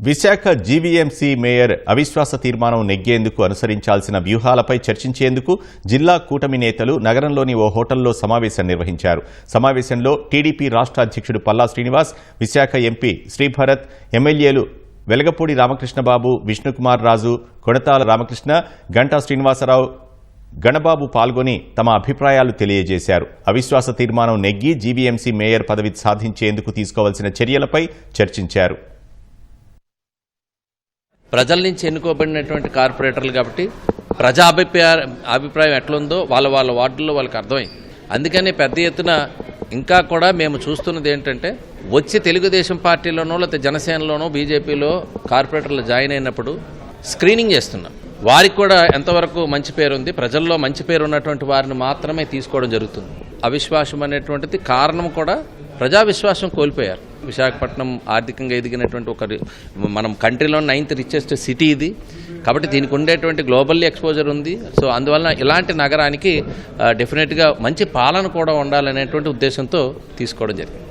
Visakha GVMC mayor అవిశ్వాస తీర్మానం నెగ్గేందుకు అనుసరించాల్సిన వ్యూహాలపై చర్చించేందుకు జిల్లా కూటమి నేతలు నగరంలోని ఓ హోటల్లో సమావేశం నిర్వహించారు. సమావేశంలో టీడీపీ రాష్ట్ర అధ్యక్షుడు పల్లా శ్రీనివాస్ విశాఖ ఎంపీ శ్రీభరత్ ఎమ్మెల్యేలు వెలగపూడి రామకృష్ణబాబు విష్ణుకుమార్ రాజు కొడతాల రామకృష్ణ గంటా శ్రీనివాసరావు గణబాబు పాల్గొని తమ అభిప్రాయాలు తెలియజేశారు. అవిశ్వాస తీర్మానం నెగ్గి జీవీఎంసీ మేయర్ పదవి సాధించేందుకు తీసుకోవాల్సిన చర్యలపై చర్చించారు. ప్రజల నుంచి ఎన్నుకోబడినటువంటి కార్పొరేటర్లు కాబట్టి ప్రజా అభిప్రాయ అభిప్రాయం ఎట్లుందో వాళ్ళ వాళ్ళ వార్డుల్లో వాళ్ళకి అర్థమైంది. అందుకని పెద్ద ఎత్తున ఇంకా కూడా మేము చూస్తున్నది ఏంటంటే వచ్చి తెలుగుదేశం పార్టీలోనో లేకపోతే జనసేనలోనో బీజేపీలో కార్పొరేటర్లు జాయిన్ అయినప్పుడు స్క్రీనింగ్ చేస్తున్నాం. వారికి కూడా ఎంతవరకు మంచి పేరు ఉంది ప్రజల్లో మంచి పేరు ఉన్నటువంటి వారిని మాత్రమే తీసుకోవడం జరుగుతుంది. అవిశ్వాసం అనేటువంటిది కారణం కూడా ప్రజా విశ్వాసం కోల్పోయారు. విశాఖపట్నం ఆర్థికంగా ఎదిగినటువంటి ఒక మనం కంట్రీలో నైన్త్ రిచెస్ట్ సిటీ ఇది. కాబట్టి దీనికి ఉండేటువంటి గ్లోబల్ ఎక్స్పోజర్ ఉంది. సో అందువలన ఇలాంటి నగరానికి డెఫినెట్గా మంచి పాలన కూడా ఉండాలనేటువంటి ఉద్దేశంతో తీసుకోవడం జరిగింది.